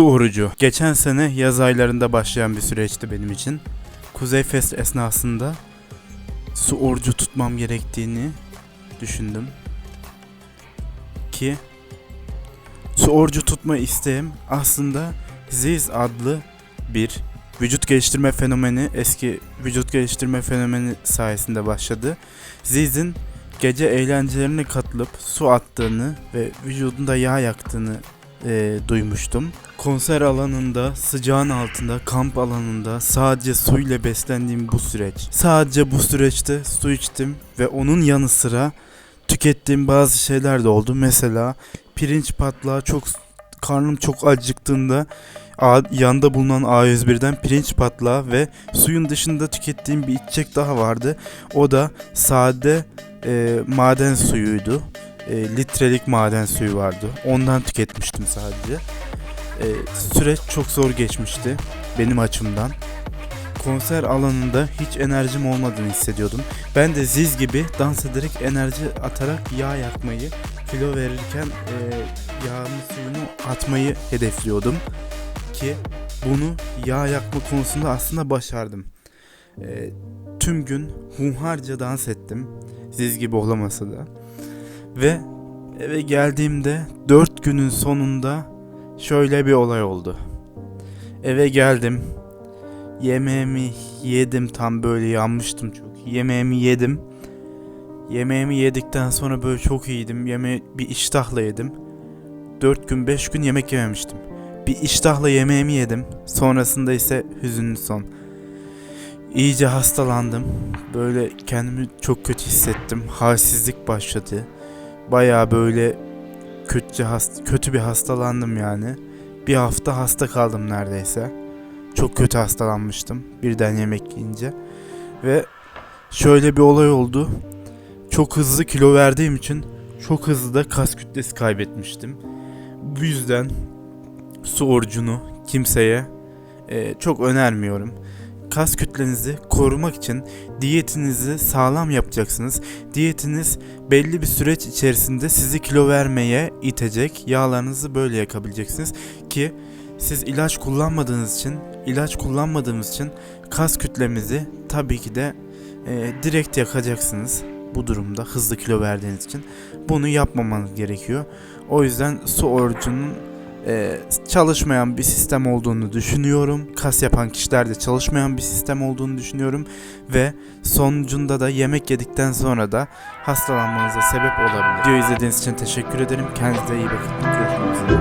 Su orucu. Geçen sene yaz aylarında başlayan bir süreçti benim için. Kuzey Fest esnasında su orucu tutmam gerektiğini düşündüm. Ki su orucu tutma isteğim aslında Ziz adlı bir vücut geliştirme fenomeni eski vücut geliştirme fenomeni sayesinde başladı. Ziz'in gece eğlencelerine katılıp su attığını ve vücudunda yağ yaktığını e, duymuştum. Konser alanında, sıcağın altında, kamp alanında sadece suyla beslendiğim bu süreç. Sadece bu süreçte su içtim ve onun yanı sıra tükettiğim bazı şeyler de oldu. Mesela pirinç patlağı çok karnım çok acıktığında yanda bulunan A101'den pirinç patlağı ve suyun dışında tükettiğim bir içecek daha vardı. O da sade e, maden suyuydu. E, litrelik maden suyu vardı. Ondan tüketmiştim sadece. E, süreç çok zor geçmişti benim açımdan. Konser alanında hiç enerjim olmadığını hissediyordum. Ben de Ziz gibi dans ederek enerji atarak yağ yakmayı, kilo verirken e, yağını suyunu atmayı hedefliyordum. Ki bunu yağ yakma konusunda aslında başardım. E, tüm gün hunharca dans ettim. Ziz gibi olamasa da. Ve eve geldiğimde 4 günün sonunda şöyle bir olay oldu. Eve geldim. Yemeğimi yedim tam böyle yanmıştım çok. Yemeğimi yedim. Yemeğimi yedikten sonra böyle çok iyiydim. Yemeği bir iştahla yedim. 4 gün 5 gün yemek yememiştim. Bir iştahla yemeğimi yedim. Sonrasında ise hüzünlü son. İyice hastalandım. Böyle kendimi çok kötü hissettim. Halsizlik başladı. Baya böyle kötü hast kötü bir hastalandım yani. Bir hafta hasta kaldım neredeyse. Çok kötü hastalanmıştım birden yemek yiyince. Ve şöyle bir olay oldu. Çok hızlı kilo verdiğim için çok hızlı da kas kütlesi kaybetmiştim. Bu yüzden su orucunu kimseye e, çok önermiyorum. Kas kütlenizi korumak için diyetinizi sağlam yapacaksınız. Diyetiniz belli bir süreç içerisinde sizi kilo vermeye itecek. Yağlarınızı böyle yakabileceksiniz ki siz ilaç kullanmadığınız için, ilaç kullanmadığımız için kas kütlemizi tabii ki de e, direkt yakacaksınız. Bu durumda hızlı kilo verdiğiniz için bunu yapmamanız gerekiyor. O yüzden su orucunun e, çalışmayan bir sistem olduğunu düşünüyorum. Kas yapan kişilerde çalışmayan bir sistem olduğunu düşünüyorum ve sonucunda da yemek yedikten sonra da hastalanmanıza sebep olabilir. Video izlediğiniz için teşekkür ederim. Kendinize iyi bakın. Görüşmek üzere.